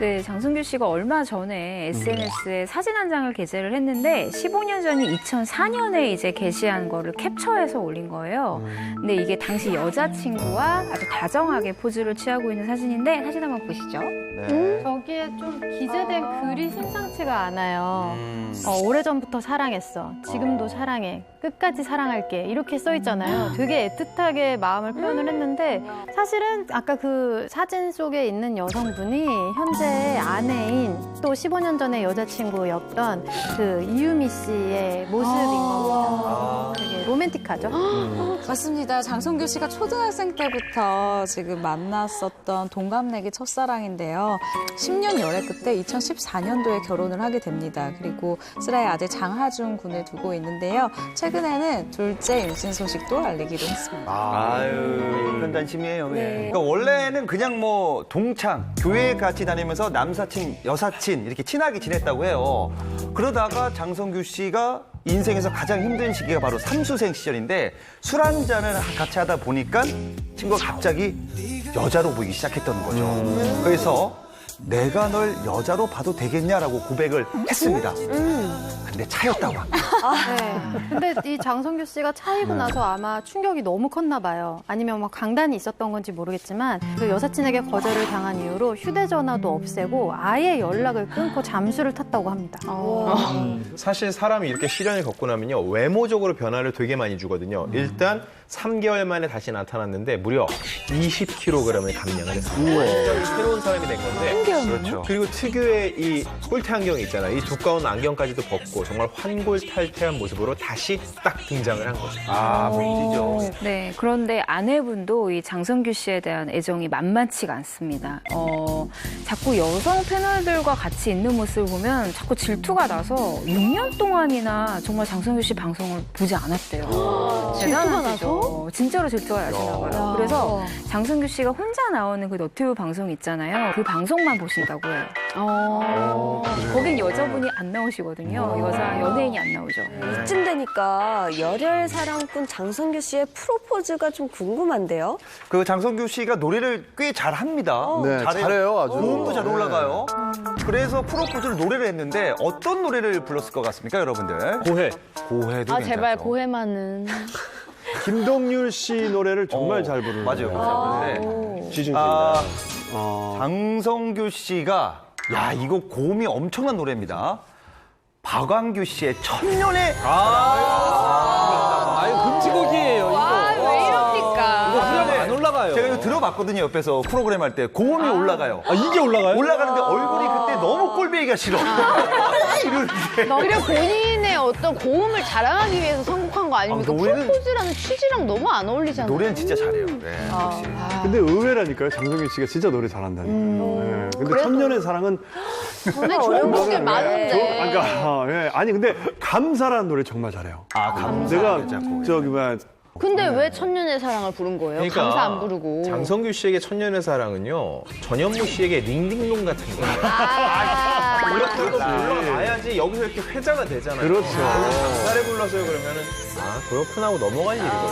네, 장승규 씨가 얼마 전에 SNS에 사진 한 장을 게재를 했는데 15년 전인 2004년에 이제 게시한 거를 캡처해서 올린 거예요. 근데 이게 당시 여자친구와 아주 다정하게 포즈를 취하고 있는 사진인데 사진 한번 보시죠. 네. 저기에 좀 기재된 글이 심상치가 않아요. 음. 어, 오래전부터 사랑했어. 지금도 사랑해. 끝까지 사랑할게. 이렇게 써 있잖아요. 되게 애틋하게 마음을 표현을 했는데 사실은 아까 그 사진 속에 있는 여성분이 현재 아내인 또 15년 전에 여자친구였던 그 이유미 씨의 모습인 겁니다. 되게 로맨틱하죠? 맞습니다. 장성규 씨가 초등학생 때부터 지금 만났었던 동갑내기 첫사랑인데요. 10년 열애 끝에 2014년도에 결혼을 하게 됩니다. 그리고 슬아의 아들 장하준 군을 두고 있는데요. 최근에는 둘째 임신 소식도 알리기로 했습니다. 아유, 편단심이에요. 예. 그러니까 원래는 그냥 뭐 동창, 교회 같이 다니면서 남사친, 여사친 이렇게 친하게 지냈다고 해요. 그러다가 장성규 씨가 인생에서 가장 힘든 시기가 바로 삼수생 시절인데 술 한 잔을 같이 하다 보니까 친구가 갑자기 여자로 보이기 시작했던 거죠. 그래서 내가 널 여자로 봐도 되겠냐라고 고백을 했습니다. 근데 차였다고 합니다. 네. 근데 이 장성규 씨가 차이고 나서 아마 충격이 너무 컸나 봐요. 아니면 뭐 강단이 있었던 건지 모르겠지만 그 여사친에게 거절을 당한 이후로 휴대전화도 없애고 아예 연락을 끊고 잠수를 탔다고 합니다. 사실 사람이 이렇게 시련을 겪고 나면요 외모적으로 변화를 되게 많이 주거든요. 일단 3개월 만에 다시 나타났는데 무려 20kg을 감량을 했습니다. 완전히 새로운 사람이 된 건데. 그렇죠. 그리고 특유의 이 뿔테 안경이 있잖아요. 이 두꺼운 안경까지도 벗고 정말 환골탈태한 모습으로 다시 딱 등장을 한 거죠. 아, 멋지죠. 네, 그런데 아내분도 이 장성규 씨에 대한 애정이 만만치가 않습니다. 어, 자꾸 여성 패널들과 같이 있는 모습을 보면 자꾸 질투가 나서 6년 동안이나 정말 장성규 씨 방송을 보지 않았대요. 질투가 나서? 진짜로 질투가 나시나 봐요. 그래서 장성규 씨가 혼자 나오는 그 너튜브 방송 있잖아요. 그 방송만 보신다고 해요. 거긴 여자분이 안 나오시거든요. 여자 연예인이 안 나오죠. 이쯤 되니까 열혈 사랑꾼 장성규 씨의 프로포즈가 좀 궁금한데요. 그 장성규 씨가 노래를 꽤 잘합니다. 네, 잘해요, 아주. 고음도 잘 네. 올라가요. 그래서 프로포즈를 노래를 했는데 어떤 노래를 불렀을 것 같습니까, 여러분들? 고해. 고해도 아 제발 괜찮죠. 고해만은 김동률 씨 노래를 정말 어, 잘 부르는 맞아요, 거예요. 그렇죠. 지중입니다. 아, 어, 장성규 씨가 야 이거 고음이 엄청난 노래입니다. 박광규 씨의 천년의 아, 봤거든요 옆에서 프로그램 할 때 고음이 올라가요. 아, 이게 올라가요? 올라가는데 얼굴이 그때 너무 꼴배기가 싫어. 이러는데 그래 본인의 어떤 고음을 자랑하기 위해서 선곡한 거 아닙니까? 아, 노래는- 프로포즈라는 취지랑 너무 안 어울리잖아요. 노래는 진짜 잘해요. 네, 역시. 근데 의외라니까요. 장성규 씨가 진짜 노래 잘한다니까. 네. 근데 천년의 사랑은 근데 좋은 곡이 저, 많은데. 아까 아, 예. 아니 근데 감사라는 노래 정말 잘해요. 아 감사. 내가 저기 뭐야 근데 왜 천년의 사랑을 부른 거예요? 그러니까 감사 안 부르고. 장성규 씨에게 천년의 사랑은요 전현무 씨에게 링딩동 같은 거예요. 아, 이렇게 올라가야지 여기서 이렇게 회자가 되잖아요. 그렇죠. 감사를 불러서요 그러면은 아 그렇구나 하고 넘어갈 일이거든요.